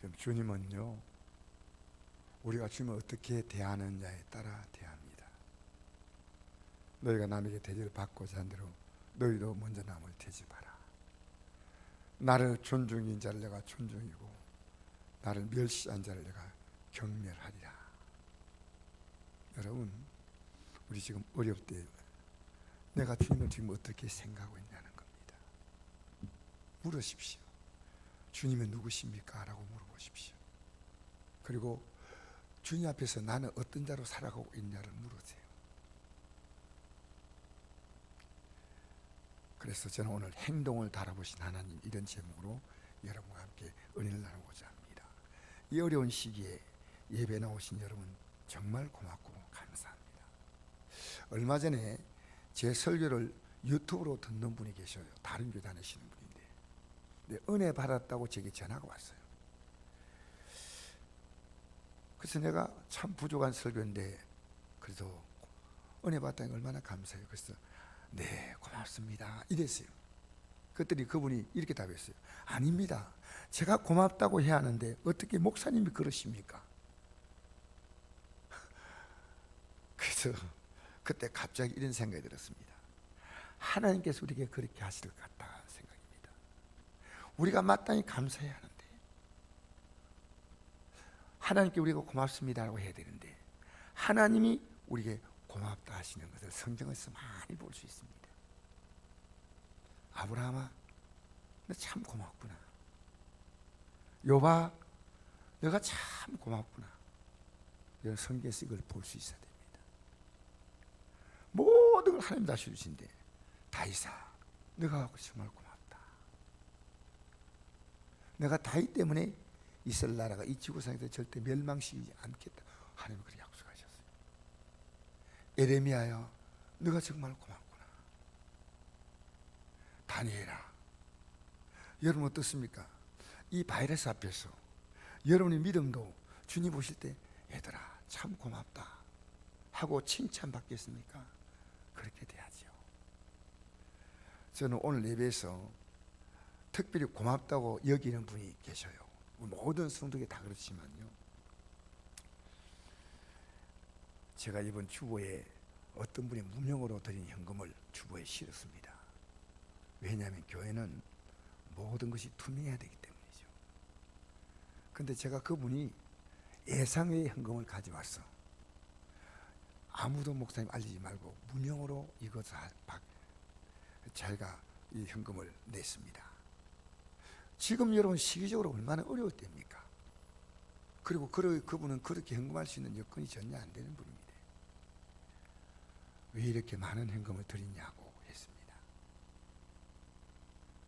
지금 주님은요, 우리가 주님을 어떻게 대하느냐에 따라 대합니다. 너희가 남에게 대접을 받고자 한 대로 너희도 먼저 남을 대접하라. 나를 존중인 자를 내가 존중이고 나를 멸시한 자를 내가 경멸하리라. 여러분, 우리 지금 어렵대요. 내가 주님을 지금 어떻게 생각하고 있냐는 겁니다. 물으십시오. 주님은 누구십니까? 라고 물어보십시오. 그리고 주님 앞에서 나는 어떤 자로 살아가고 있냐를 물으세요. 그래서 저는 오늘 행동을 달아보신 하나님 이런 제목으로 여러분과 함께 은혜를 나누고자 합니다. 이 어려운 시기에 예배 나오신 여러분 정말 고맙고 감사합니다. 얼마 전에 제 설교를 유튜브로 듣는 분이 계셔요. 다른 교회 다니시는. 근데 은혜 받았다고 제게 전화가 왔어요. 그래서 내가 참 부족한 설교인데 그래도 은혜 받다니 얼마나 감사해요. 그래서 네 고맙습니다 이랬어요. 그랬더니 그분이 이렇게 답했어요. 아닙니다. 제가 고맙다고 해야 하는데 어떻게 목사님이 그러십니까? 그래서 그때 갑자기 이런 생각이 들었습니다. 하나님께서 우리에게 그렇게 하실 것 같다. 우리가 마땅히 감사해야 하는데 하나님께 우리가 고맙습니다라고 해야 되는데 하나님이 우리에게 고맙다 하시는 것을 성경에서 많이 볼 수 있습니다. 아브라함아, 너 참 고맙구나. 요바, 너가 참 고맙구나. 이런 성경에서 이걸 볼 수 있어야 됩니다. 모든 걸 하나님 다시 주신데 다이사, 너가 정말 고맙다. 내가 다이 때문에 이스라엘 나라가 이 지구상에서 절대 멸망시키지 않겠다. 하나님 그렇게 약속하셨어요. 에레미야야, 너가 정말 고맙구나. 다니엘아, 여러분 어떻습니까? 이 바이러스 앞에서 여러분의 믿음도 주님 보실 때 얘들아 참 고맙다 하고 칭찬받겠습니까? 그렇게 돼야죠. 저는 오늘 예배에서 특별히 고맙다고 여기는 분이 계셔요. 모든 성도에게 다 그렇지만요. 제가 이번 주보에 어떤 분이 무명으로 드린 현금을 주보에 실었습니다. 왜냐하면 교회는 모든 것이 투명해야 되기 때문이죠. 근데 제가 그분이 예상외의 현금을 가져왔어. 아무도 목사님 알리지 말고 무명으로 이것을 박- 자기가 이 현금을 냈습니다. 지금 여러분 시기적으로 얼마나 어려울 때입니까? 그리고 그, 그분은 그렇게 현금할 수 있는 여건이 전혀 안 되는 분입니다. 왜 이렇게 많은 현금을 드리냐고 했습니다.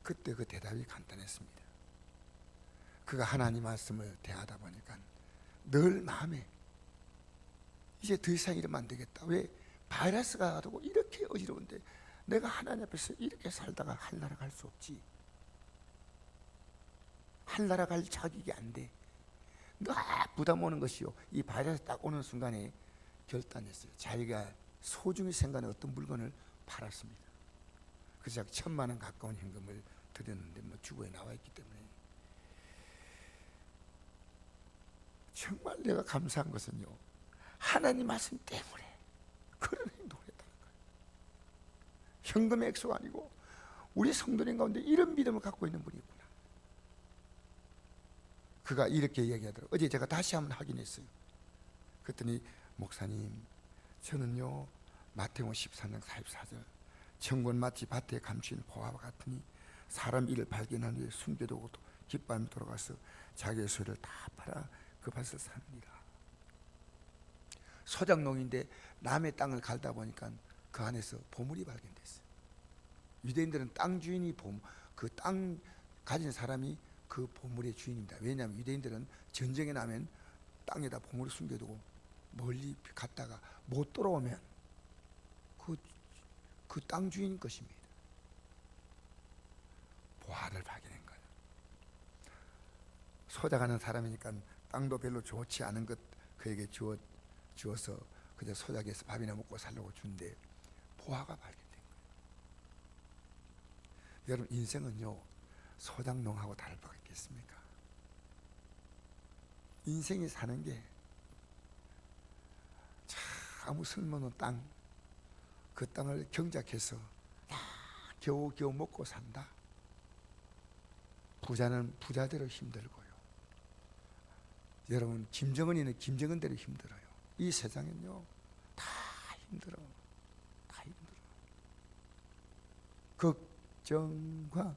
그때 그 대답이 간단했습니다. 그가 하나님 말씀을 대하다 보니까 늘 마음에 이제 더 이상 이러면 안 되겠다. 왜 바이러스가 가지고 이렇게 어지러운데 내가 하나님 앞에서 이렇게 살다가 한나라 갈 수 없지. 한나라 갈 자격이 안 돼. 너 부담 오는 것이요. 이 바이러스 딱 오는 순간에 결단했어요. 자기가 소중히 생각하는 어떤 물건을 팔았습니다. 그래서 천만 원 가까운 현금을 드렸는데 뭐 주고에 나와 있기 때문에 정말 내가 감사한 것은요. 하나님 말씀 때문에 그런 행동을 했다는 거예요. 현금의 액수가 아니고 우리 성도님 가운데 이런 믿음을 갖고 있는 분이 있구나. 그가 이렇게 이야기하더라고요. 어제 제가 다시 한번 확인했어요. 그랬더니 목사님 저는요 마태복음 14장 44절 정권 마치 밭에 감추인 보화와 같으니 사람 일을 발견한 후에 숨겨두고 기뻐하며 돌아가서 자기의 소유를 다 팔아 그 밭을 삽니다. 소작농인데 남의 땅을 갈다 보니까 그 안에서 보물이 발견됐어요. 유대인들은 땅 주인이 그땅 가진 사람이 그 보물의 주인입니다. 왜냐하면 유대인들은 전쟁에 나면 땅에다 보물을 숨겨두고 멀리 갔다가 못 돌아오면 그 그 땅 주인 것입니다. 보화를 발견한 거예요. 소작하는 사람이니까 땅도 별로 좋지 않은 것 그에게 주어 주어서 그저 소작해서 밥이나 먹고 살려고 준데 보화가 발견된 거예요. 여러분 인생은요 소작농하고 다를 바가 있겠습니까? 인생이 사는 게참 아무 쓸모없는 땅, 그 땅을 경작해서 다 겨우겨우 먹고 산다. 부자는 부자대로 힘들고요. 여러분 김정은이는 김정은대로 힘들어요. 이 세상은요 다 힘들어, 다 힘들어. 걱정과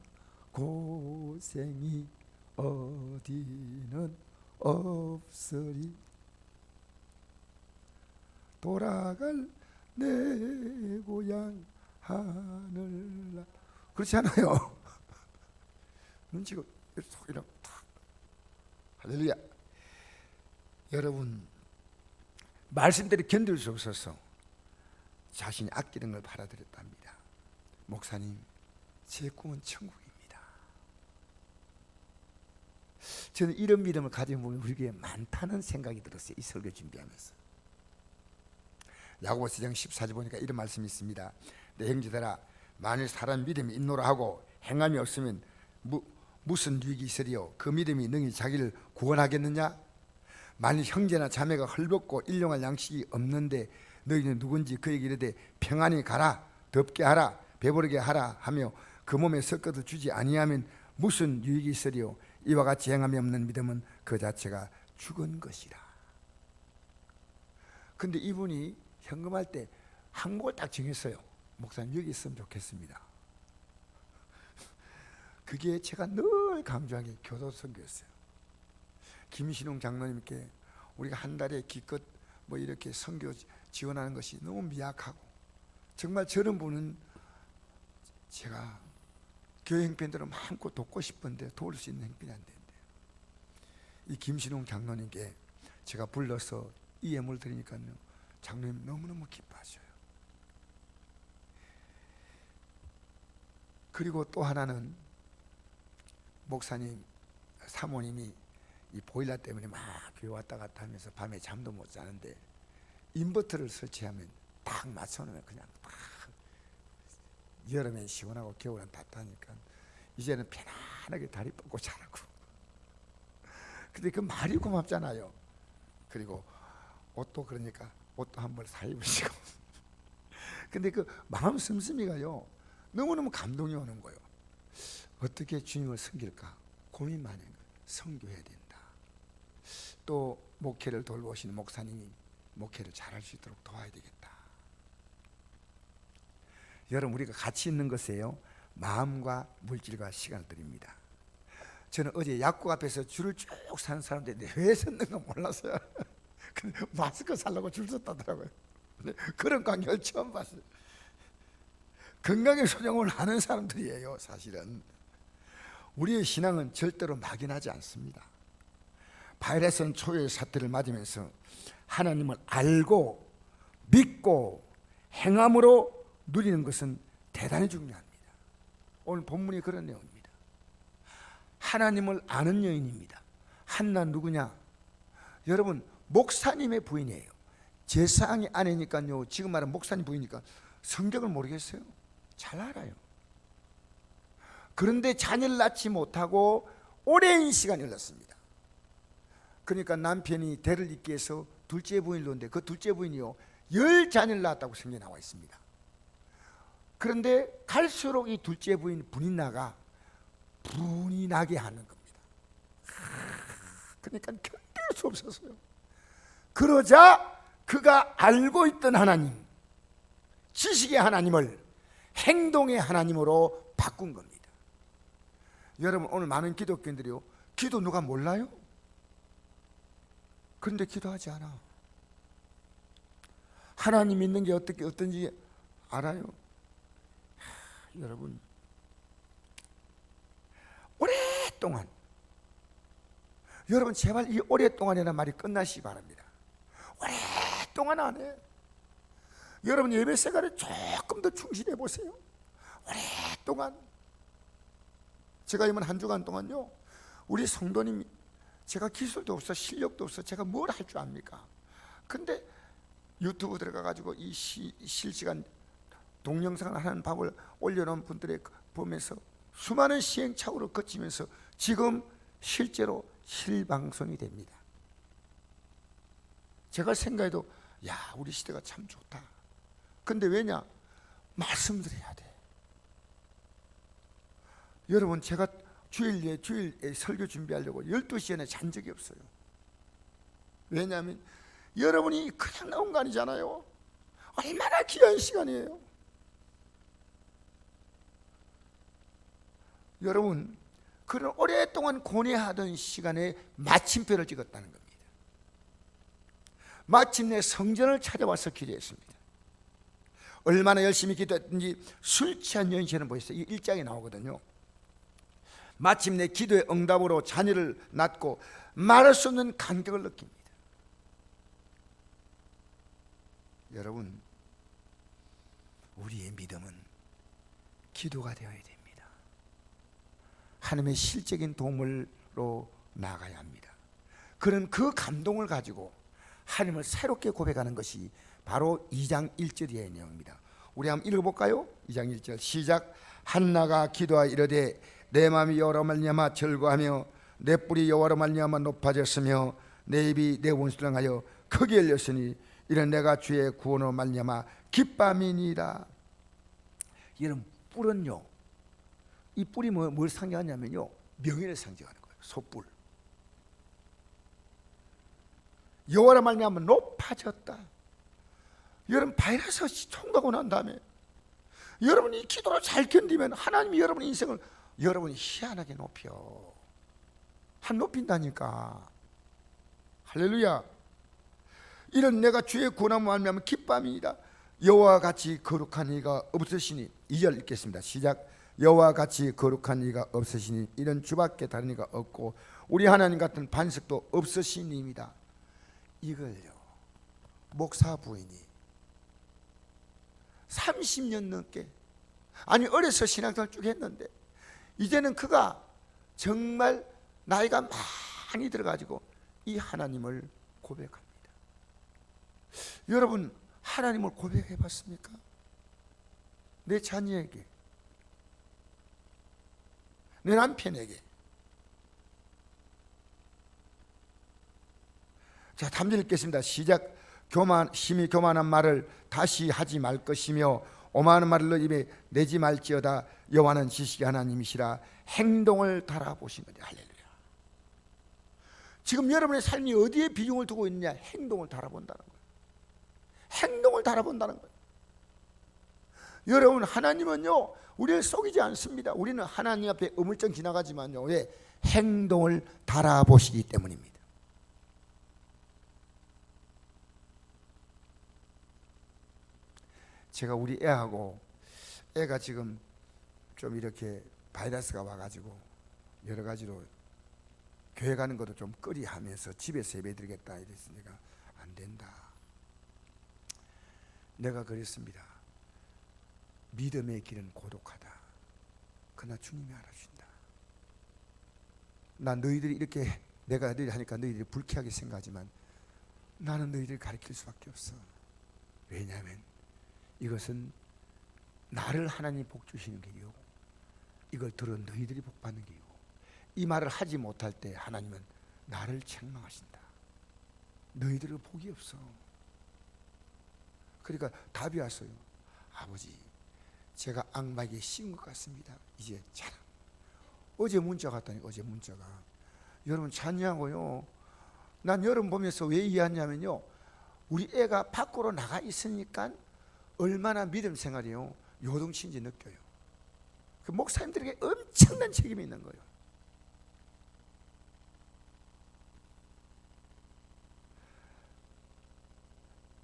고생이 어디는 없으리? 돌아갈 내 고향 하늘나. 그렇지 않아요? 눈치가 속이랑 탁. 할렐루야. 여러분 말씀대로 견딜 수 없어서 자신이 아끼는 걸 받아들였답니다. 목사님 제 꿈은 천국입니다 저는 이런 믿음을 가지고 보면 우리 교회에 많다는 생각이 들었어요. 이 설교 준비하면서. 야고보 서 장 14절 보니까 이런 말씀이 있습니다 내 형제들아 만일 사람 믿음이 있노라 하고 행함이 없으면 무, 무슨 유익이 있으리요? 그 믿음이 능히 자기를 구원하겠느냐? 만일 형제나 자매가 헐벗고 일용할 양식이 없는데 너희는 누군지 그에게 이르되 평안히 가라 덥게 하라 배부르게 하라 하며 그 몸에 섞어도 주지 아니하면 무슨 유익이 있으리요 이와 같이 행함이 없는 믿음은 그 자체가 죽은 것이라. 근데 이분이 현금할 때 항목을 딱 정했어요. 목사님 여기 있으면 좋겠습니다. 그게 제가 늘 강조한 게 교도 선교였어요. 김신웅 장로님께 우리가 한 달에 기껏 뭐 이렇게 선교 지원하는 것이 너무 미약하고 정말 저런 분은 제가 교회 형편대로 마음껏 돕고 싶은데 도울 수 있는 형편이 안 되는데 이 김신웅 장로님께 제가 불러서 이 예물 드리니까요. 장로님 너무너무 기뻐하셔요. 그리고 또 하나는 목사님 사모님이 이 보일러 때문에 막 교회 왔다 갔다 하면서 밤에 잠도 못 자는데 인버터를 설치하면 딱 맞춰놓으면 그냥 딱 여름엔 시원하고 겨울엔 따뜻하니까 이제는 편안하게 다리 뻗고 자라고 근데 그 말이 고맙잖아요 그리고 옷도 그러니까 옷도 한 벌 사 입으시고 근데 그 마음 씀씀이가요 너무너무 감동이 오는 거예요 어떻게 주님을 섬길까 고민 많이. 성교해야 된다. 또 목회를 돌보시는 목사님이 목회를 잘할 수 있도록 도와야 되겠다. 여러분 우리가 같이 있는 것이에요. 마음과 물질과 시간을 드립니다. 저는 어제 약국 앞에서 줄을 쭉 서는 사람들이 왜 섰는가 몰랐어요. 근데 마스크 살라고 줄 섰다더라고요. 그런 광경을 처음 봤어요. 건강에 소정을 하는 사람들이에요, 사실은. 우리의 신앙은 절대로 막연하지 않습니다. 바이러스는 초유의 사태를 맞으면서 하나님을 알고 믿고 행함으로 누리는 것은 대단히 중요합니다. 오늘 본문이 그런 내용입니다. 하나님을 아는 여인입니다. 한나 누구냐? 여러분 목사님의 부인이에요. 제사장이 아내니까요. 지금 말하는 목사님 부인이니까 성경을 모르겠어요. 잘 알아요. 그런데 자녀를 낳지 못하고 오랜 시간이 흘렀습니다. 그러니까 남편이 대를 잇기 위해서 둘째 부인을 놓는데 그 둘째 부인이요 열 자녀를 낳았다고 성경에 나와 있습니다. 그런데 갈수록 이 둘째 부인 분이 나가 분이 나게 하는 겁니다. 그러니까 견딜 수 없었어요. 그러자 그가 알고 있던 하나님, 지식의 하나님을 행동의 하나님으로 바꾼 겁니다. 여러분 오늘 많은 기독교인들이요 기도 누가 몰라요? 그런데 기도하지 않아. 하나님 믿는 게 어떻게 어떤지 알아요? 하, 여러분 오랫동안 여러분 제발 이 오랫동안이라는 말이 끝나시기 바랍니다. 오랫동안 안 해. 여러분 예배 생활에 조금 더 충실해 보세요. 오랫동안 제가 이번 한 주간 동안요 우리 성도님 제가 기술도 없어 실력도 없어 제가 뭘 할 줄 압니까 근데 유튜브 들어가 가지고 이 시, 실시간 동영상을 하는 밥을 올려놓은 분들의 그 보면서 수많은 시행착오를 거치면서 지금 실제로 실방송이 됩니다 제가 생각해도 야 우리 시대가 참 좋다. 근데 왜냐 말씀드려야 돼. 여러분 제가 주일에 주일에 설교 준비하려고 12시에 잔 적이 없어요. 왜냐하면 여러분이 그냥 나온 거 아니잖아요. 얼마나 귀한 시간이에요. 여러분 그런 오랫동안 고뇌하던 시간에 마침표를 찍었다는 겁니다. 마침내 성전을 찾아와서 기도했습니다. 얼마나 열심히 기도했든지 술 취한 연신을 보였어요. 이 일장에 나오거든요. 마침내 기도의 응답으로 자녀를 낳고 말할 수 없는 감격을 느낍니다. 여러분, 우리의 믿음은 기도가 되어야 됩니다. 하나님의 실적인 도움으로 나가야 합니다. 그런 그 감동을 가지고 하나님을 새롭게 고백하는 것이 바로 2장 1절의 내용입니다. 우리 한번 읽어볼까요? 2장 1절 시작 한나가 기도하 이르되 내 마음이 여호와로 말미암아 절거하며 내 뿔이 여호와로 말미암아 높아졌으며 내 입이 내 원수를 향하여 크게 열렸으니 이는 내가 주의 구원으로 말미암아 기쁨이니이다. 이런 뿔은요. 이 뿔이 뭐, 뭘 상징하냐면요. 명예를 상징하는 거예요. 소뿔. 여호와로 말미암아 높아졌다. 여러분 바이러스 총다고 난 다음에 여러분이 기도를 잘 견디면 하나님이 여러분의 인생을 여러분이 희한하게 높여 한 높인다니까 할렐루야 이런 내가 주의 구원함을 알면 기쁨이다 여호와 같이 거룩한 이가 없으시니 2절 읽겠습니다 시작 여호와 같이 거룩한 이가 없으시니 이런 주밖에 다른 이가 없고 우리 하나님 같은 반석도 없으시니입니다 이걸요 목사 부인이 30년 넘게 아니 어려서 신앙생활 쭉 했는데 이제는 그가 정말 나이가 많이 들어가지고 이 하나님을 고백합니다. 여러분 하나님을 고백해 봤습니까? 내 자녀에게 내 남편에게 자, 담전 읽겠습니다. 시작. 교만 심히 교만한 말을 다시 하지 말 것이며 오만한 말을 너 입에 내지 말지어다 여호와는 지식의 하나님이시라 행동을 달아보시는 거죠. 할렐루야. 지금 여러분의 삶이 어디에 비중을 두고 있느냐? 행동을 달아본다는 거예요. 행동을 달아본다는 거예요. 여러분 하나님은요 우리를 속이지 않습니다. 우리는 하나님 앞에 의물증 지나가지만요 왜 행동을 달아보시기 때문입니다. 제가 우리 애하고 애가 지금 좀 이렇게 바이러스가 와가지고 여러 가지로 교회 가는 것도 좀 꺼리하면서 집에서 예배드리겠다 이랬으니까 안 된다. 내가 그랬습니다. 믿음의 길은 고독하다. 그러나 주님이 알아주신다. 난 너희들이 이렇게 내가 너희 하니까 너희들이 불쾌하게 생각하지만 나는 너희들을 가르칠 수밖에 없어. 왜냐하면 이것은 나를 하나님 복 주시는 길이요. 이걸 들은 너희들이 복 받는 길이고 이 말을 하지 못할 때 하나님은 나를 책망하신다. 너희들은 복이 없어. 그러니까 답이 왔어요. 아버지, 제가 악마에게 씌운 것 같습니다. 이제 참. 어제 문자 갔다니 어제 문자가 여러분 찾냐고요. 난 여러분 보면서 왜 이해하냐면요. 우리 애가 밖으로 나가 있으니까 얼마나 믿음 생활이요 요동치인지 느껴요. 그 목사님들에게 엄청난 책임이 있는 거예요.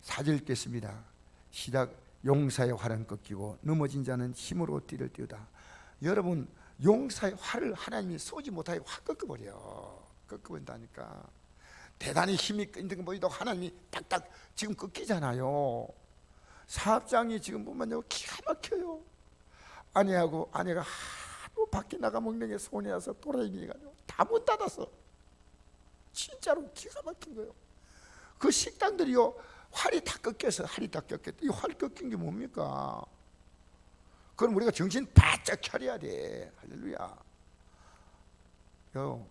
사절 읽겠습니다. 시작 용사의 활은 꺾이고 넘어진 자는 힘으로 띠를 띄우다. 여러분 용사의 활을 하나님이 쏘지 못하게 확 꺾어버려. 꺾어본다니까. 대단히 힘이 있는 거 보이도 하나님이 딱딱 지금 꺾이잖아요. 사업장이 지금 보면 요 기가 막혀요. 아내하고 아내가 하도 밖에 나가 먹는 게 손이 나서 돌아다니가지고 다못 닫았어. 진짜로 기가 막힌 거예요. 그 식당들이요 활이 다 꺾여서 활이 다 꺾였다. 이 활 꺾인 게 뭡니까? 그럼 우리가 정신 바짝 차려야 돼. 할렐루야. 요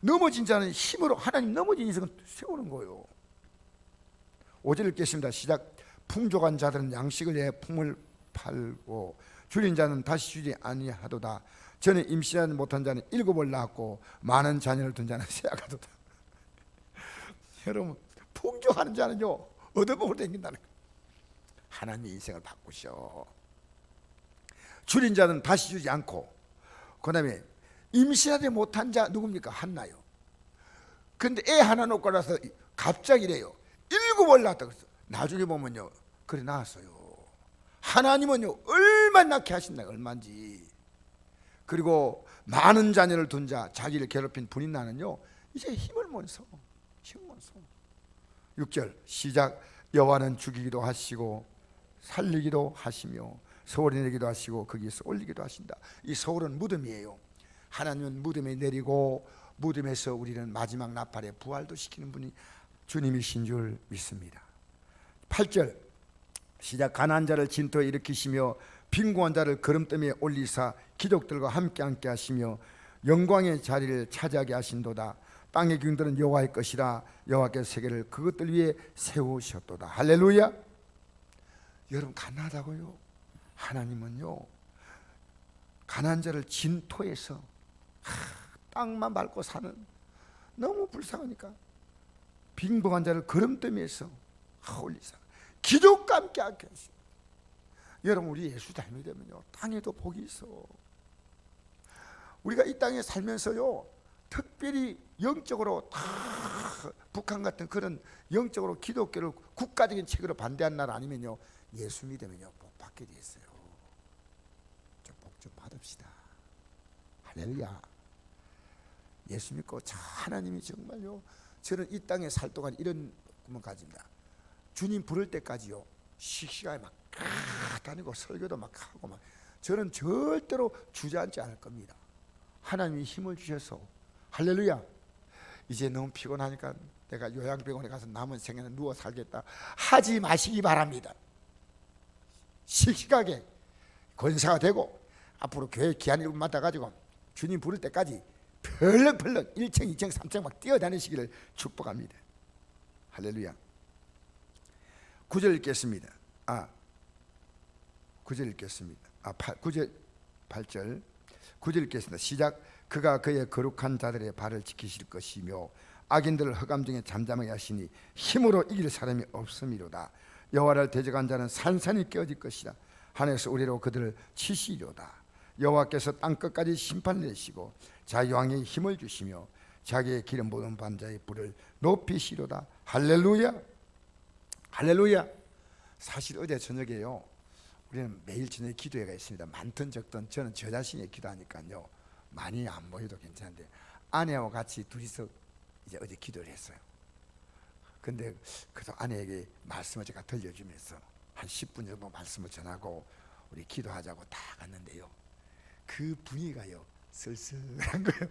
넘어진 자는 힘으로 하나님 넘어진 인생을 세우는 거예요. 오절 읽겠습니다. 시작. 풍족한 자들은 양식을 위해 품을 팔고 줄인 자는 다시 주지 아니하도다. 전에 임신하지 못한 자는 일곱을 낳았고 많은 자녀를 둔 자는 세아가도다. 여러분 풍족하는 자는요 얻어먹으러 댕긴다는 거예요. 하나님의 인생을 바꾸셔. 줄인 자는 다시 주지 않고 그 다음에 임신하지 못한 자 누굽니까 한나요. 근데 애 하나 놓고 나서 갑자기래요. 일곱을 낳았다 그랬어. 나중에 보면요 그래 나왔어요. 하나님은요 얼마나 낳게 하신다 얼마인지. 그리고 많은 자녀를 둔 자 자기를 괴롭힌 분인 나는요 이제 힘을 못 써. 힘을 못 써. 6절 시작 여호와는 죽이기도 하시고 살리기도 하시며 소리 내기도 하시고 거기에서 올리기도 하신다. 이 소울은 무덤이에요. 하나님은 무덤에 내리고 무덤에서 우리는 마지막 나팔에 부활도 시키는 분이 주님이신 줄 믿습니다. 8절 시작 가난한 자를 진토에 일으키시며 빈곤한 자를 걸음더미에 올리사 기독들과 함께 함께 하시며 영광의 자리를 차지하게 하신도다. 땅의 귀들은 여호와의 것이라 여호와께서 세계를 그것들 위해 세우셨도다. 할렐루야. 여러분 가난하다고요. 하나님은요 가난한 자를 진토에서 하, 땅만 밟고 사는 너무 불쌍하니까 빈복한 자를 걸음더미에서 올리사 기적과 함께 하시. 여러분 우리 예수 닮이 되면요 땅에도 복이 있어. 우리가 이 땅에 살면서요 특별히 영적으로 다 북한 같은 그런 영적으로 기독교를 국가적인 책으로 반대한 나라 아니면요 예수 믿으면요 복 받게 돼 있어요. 좀 복좀 받읍시다. 할렐루야. 예수 믿고 자 하나님이 정말요 저는 이 땅에 살 동안 이런 꿈을 가집니다. 주님 부를 때까지요 시시하게 막 다니고 설교도 막 하고 막 저는 절대로 주저앉지 않을 겁니다. 하나님이 힘을 주셔서 할렐루야. 이제 너무 피곤하니까 내가 요양병원에 가서 남은 생에는 누워 살겠다 하지 마시기 바랍니다. 씩씩하게 권사가 되고 앞으로 교회 기한 일분 맡아 가지고 주님 부를 때까지 펄럭펄럭 1층, 2층, 3층 막 뛰어다니시기를 축복합니다. 할렐루야. 9절 읽겠습니다. 아, 9절 읽겠습니다. 아, 8, 9절 8절 9절 읽겠습니다. 시작. 그가 그의 거룩한 자들의 발을 지키실 것이며 악인들을 허감 중에 잠잠하게 하시니 힘으로 이길 사람이 없음이로다. 여호와를 대적한 자는 산산이 깨어질 것이다. 하늘에서 우리로 그들을 치시리로다. 여호와께서 땅 끝까지 심판 내시고 자유왕의 힘을 주시며 자기의 기름 부은 반자의 불을 높이시로다. 할렐루야. 할렐루야. 사실 어제 저녁에요. 우리는 매일 저녁에 기도회가 있습니다. 많든 적든 저는 저 자신의 기도하니까요. 많이 안 모여도 괜찮은데 아내와 같이 둘이서 이제 어제 기도를 했어요. 근데 그래서 아내에게 말씀을 제가 들려주면서 한 10분 정도 말씀을 전하고 우리 기도하자고 다 갔는데요. 그 분위기가요 쓸쓸한 거예요.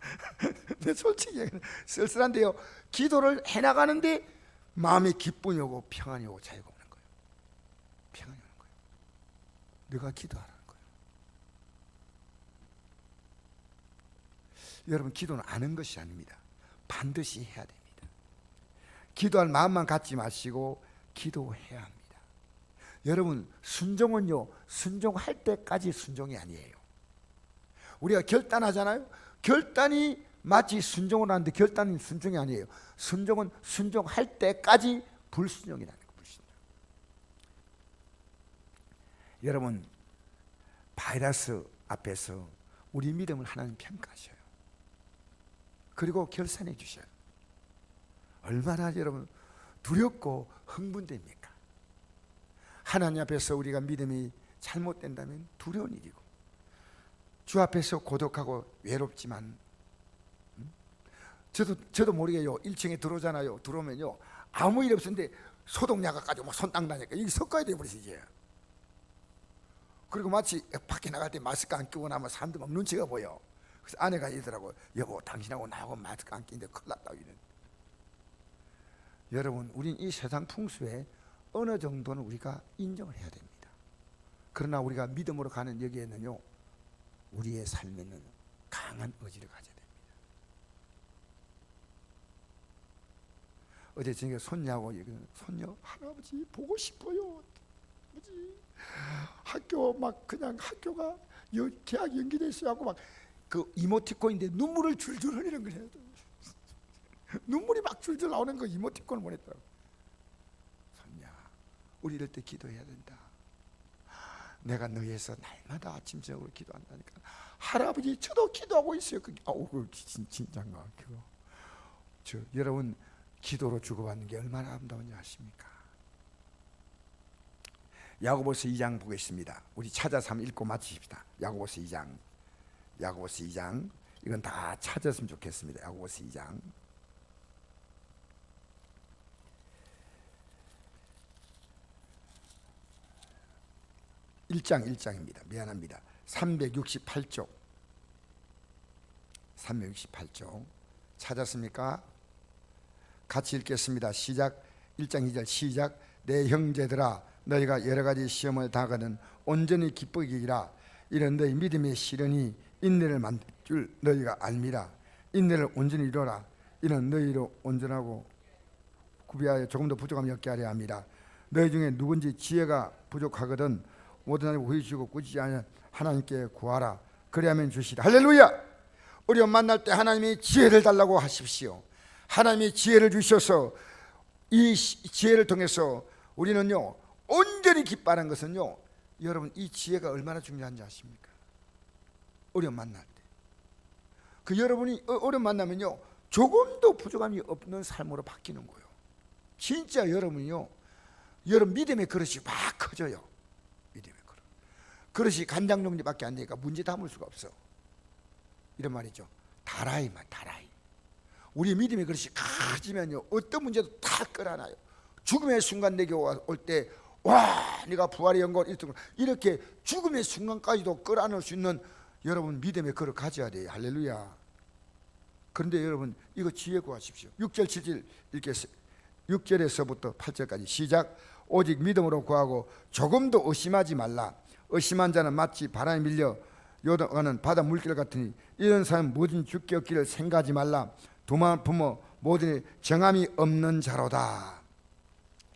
근데 솔직히 쓸쓸한데요. 기도를 해나가는데 마음에 기쁨이 오고 평안이 오고 자유가 오는 거예요. 평안이 오는 거예요. 내가 기도하라는 거예요. 여러분 기도는 아는 것이 아닙니다. 반드시 해야 됩니다. 기도할 마음만 갖지 마시고 기도해야 합니다. 여러분 순종은요 순종할 때까지 순종이 아니에요. 우리가 결단하잖아요. 결단이 마치 순종을 하는데 결단은 순종이 아니에요. 순종은 순종할 때까지 불순종이라는 거 불순종. 여러분 바이러스 앞에서 우리 믿음을 하나님 평가하셔요. 그리고 결산해 주셔요. 얼마나 여러분 두렵고 흥분됩니까? 하나님 앞에서 우리가 믿음이 잘못된다면 두려운 일이고 주 앞에서 고독하고 외롭지만 음? 저도 저도 모르게요 1층에 들어오잖아요 들어오면요 아무 일 없었는데 소독약을 가지고 막 손땅 다니까 여기 섞어야 돼 버리지 이제 그리고 마치 밖에 나갈 때 마스크 안 끼고 나면 사람들 막 눈치가 보여 그래서 아내가 이러더라고 여보 당신하고 나하고 마스크 안 끼는데 큰일 났다 이런 여러분 우린 이 세상 풍수에 어느 정도는 우리가 인정을 해야 됩니다. 그러나 우리가 믿음으로 가는 여기에는요 우리의 삶에는 강한 의지를 가져야 됩니다. 어제 저녁에 손녀하고 얘기는 손녀 할아버지 보고 싶어요. 아버지? 학교 막 그냥 학교가 대학 연기됐어요 하고 막 그 이모티콘인데 눈물을 줄줄 흘리는 거예요. 눈물이 막 줄줄 나오는 거 이모티콘을 보냈더라고. 손녀, 우리 이럴 때 기도해야 된다. 내가 너희에서 날마다 아침 저녁으로 기도한다니까. 할아버지 저도 기도하고 있어요. 아우 그 진, 진짠가 그거. 저 여러분 기도로 주고받는 게 얼마나 아름다운지 아십니까? 야고보서 2장 보겠습니다. 우리 찾아서 읽고 마치십시다. 야고보서 2장. 야고보서 2장. 이건 다 찾았으면 좋겠습니다. 야고보서 2장. 1장 1장입니다. 미안합니다. 368쪽. 368쪽. 찾았습니까? 같이 읽겠습니다. 시작 1장 2절 시작 내 형제들아 너희가 여러 가지 시험을 당하거든 온전히 기쁘기라 이런 너희 믿음의 시련이 인내를 만들 줄 너희가 알미라. 인내를 온전히 이루라. 이는 너희로 온전하고 구비하여 조금 더 부족함이 없게 하려 함이라. 너희 중에 누군지 지혜가 부족하거든 모든 하나님 보이시고 꾸짖지 않은 하나님께 구하라. 그리하면 주시라. 할렐루야! 우리가 만날 때 하나님이 지혜를 달라고 하십시오. 하나님이 지혜를 주셔서 이 시- 지혜를 통해서 우리는요 온전히 기뻐하는 것은요 여러분 이 지혜가 얼마나 중요한지 아십니까? 어려움 만날 때. 그 여러분이 어- 어려움 만나면요 조금도 부족함이 없는 삶으로 바뀌는 거예요. 진짜 여러분이요 여러분 믿음의 그릇이 막 커져요. 믿음의 그릇. 그릇이 간장 종류밖에 안 되니까 문제 담을 수가 없어. 이런 말이죠. 다라이만 다라이. 우리 믿음의 그릇이 커지면요 어떤 문제도 다 끌어안아요. 죽음의 순간 내게 올 때 와 네가 부활의 영광 이렇게 죽음의 순간까지도 끌어안을 수 있는 여러분 믿음의 그릇 가져야 돼요. 할렐루야. 그런데 여러분 이거 지혜 구하십시오. 6절 7절 읽겠습니다 6절에서부터 8절까지 시작. 오직 믿음으로 구하고 조금도 의심하지 말라. 의심한 자는 마치 바람에 밀려 요동하는 바다 물길 같으니 이런 사람 모든 죽게 없기를 생각하지 말라. 도만 부모 모든 정함이 없는 자로다.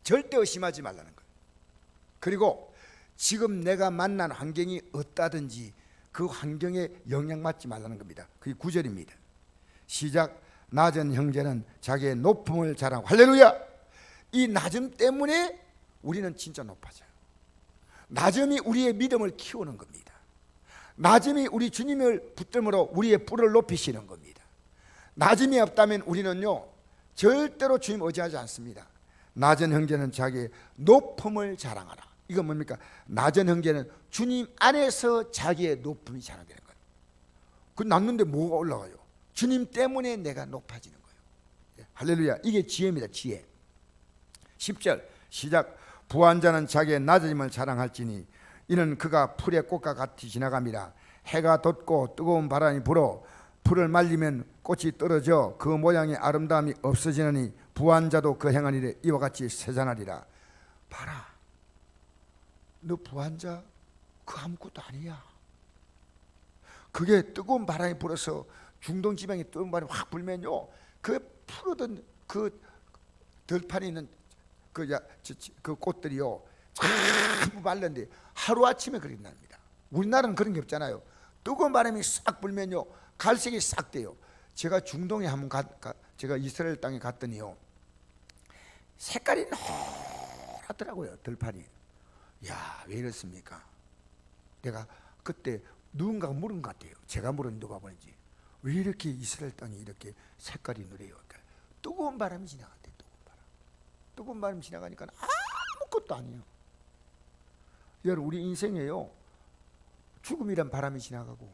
절대 의심하지 말라는 거예요. 그리고 지금 내가 만난 환경이 어떠든지 그 환경에 영향받지 말라는 겁니다. 그게 구절입니다. 시작. 낮은 형제는 자기의 높음을 자랑 할렐루야! 이 낮음 때문에 우리는 진짜 높아져요. 낮음이 우리의 믿음을 키우는 겁니다. 낮음이 우리 주님을 붙들므로 우리의 뿔을 높이시는 겁니다. 낮음이 없다면 우리는요 절대로 주님 의지하지 않습니다. 낮은 형제는 자기의 높음을 자랑하라 이건 뭡니까? 낮은 형제는 주님 안에서 자기의 높음이 자랑되는 거예요. 그 낮는데 뭐가 올라가요? 주님 때문에 내가 높아지는 거예요. 예, 할렐루야. 이게 지혜입니다 지혜. 10절 시작. 부한 자는 자기의 낮아짐을 자랑할지니 이는 그가 풀의 꽃과 같이 지나갑니다. 해가 돋고 뜨거운 바람이 불어 풀을 말리면 꽃이 떨어져 그 모양의 아름다움이 없어지느니 부한 자도 그 행한 일에 이와 같이 세잔하리라. 봐라 너 부한 자 그 아무것도 아니야 그게 뜨거운 바람이 불어서 중동 지방에 뜨거운 바람이 확 불면요 그 푸르던 그 들판에 있는 그, 야, 저, 저, 그 꽃들이요 전부 말랐는데 하루 아침에 그렇게 납니다. 우리나라는 그런 게 없잖아요. 뜨거운 바람이 싹 불면요 갈색이 싹 돼요. 제가 중동에 한번 가, 가 제가 이스라엘 땅에 갔더니요 색깔이 노랗더라고요 들판이. 야 왜 이렇습니까? 내가 그때 누군가가 물은 것 같아요. 제가 물은 누가 보는지 왜 이렇게 이스라엘 땅이 이렇게 색깔이 누래요? 그러니까 뜨거운 바람이 지나갔대. 뜨거운 바람. 뜨거운 바람 지나가니까 아무것도 아니에요. 여러분 우리 인생에요 죽음이란 바람이 지나가고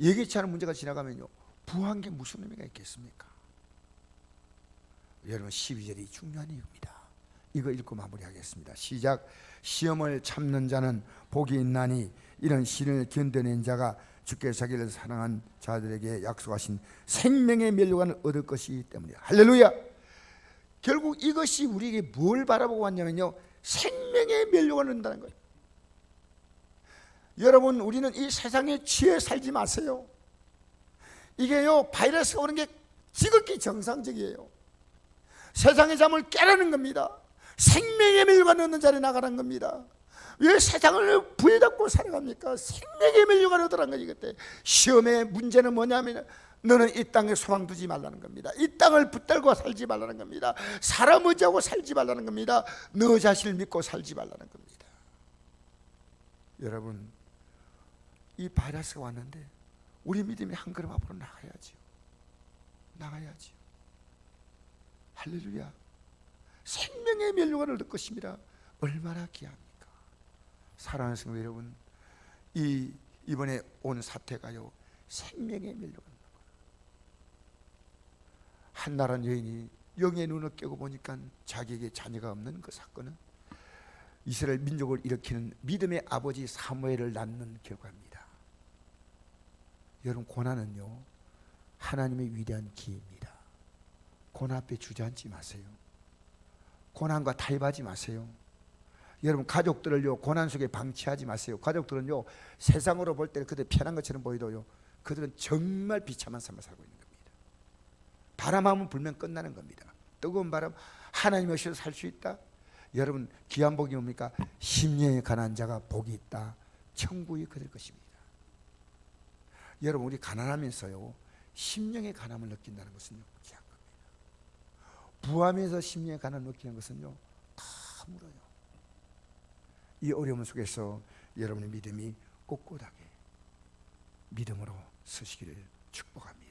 예기치 않은 문제가 지나가면요 부한 게 무슨 의미가 있겠습니까? 여러분 12절이 중요한 이유입니다. 이거 읽고 마무리하겠습니다. 시작 시험을 참는 자는 복이 있나니 이런 시련을 견뎌낸 자가 주께 자기를 사랑한 자들에게 약속하신 생명의 면류관을 얻을 것이기 때문이야. 할렐루야. 결국 이것이 우리에게 뭘 바라보고 왔냐면요. 생명의 면류관을 얻는다는 거예요. 여러분 우리는 이 세상에 취해 살지 마세요. 이게요 바이러스가 오는 게 지극히 정상적이에요. 세상의 잠을 깨라는 겁니다. 생명의 멸류관 넣는 자리에 나가는 겁니다. 왜 세상을 부여잡고 살아갑니까? 생명의 멸류관 얻으라는 거지 그때. 시험의 문제는 뭐냐면 너는 이 땅에 소망 두지 말라는 겁니다. 이 땅을 붙들고 살지 말라는 겁니다. 사람 의지하고 살지 말라는 겁니다. 너 자신을 믿고 살지 말라는 겁니다. 여러분 이 바이러스가 왔는데 우리 믿음이 한 걸음 앞으로 나가야지요. 나가야지요. 할렐루야. 생명의 멸류관을 얻을 것입니다. 얼마나 귀합니까? 사랑하는 성도 여러분, 이 이번에 온 사태가요 생명의 멸류관. 한 나라 여인이 영의 눈을 깨고 보니까 자기에게 자녀가 없는 그 사건은 이스라엘 민족을 일으키는 믿음의 아버지 사무엘을 낳는 결과입니다. 여러분 고난은요 하나님의 위대한 기회입니다. 고난 앞에 주저앉지 마세요. 고난과 타협하지 마세요. 여러분 가족들을요 고난 속에 방치하지 마세요. 가족들은요 세상으로 볼 때는 그들 편한 것처럼 보이도요 그들은 정말 비참한 삶을 살고 있는 겁니다. 바람 한번 불면 끝나는 겁니다. 뜨거운 바람 하나님 없이도 살 수 있다. 여러분 귀한 복이 뭡니까? 심령에 가난한 자가 복이 있다. 천국이 그들 것입니다. 여러분 우리 가난하면서요 심령의 가난을 느낀다는 것은요. 부하면서 심령의 가난을 느끼는 것은요 다 물어요. 이 어려움 속에서 여러분의 믿음이 꼿꼿하게 믿음으로 서시기를 축복합니다.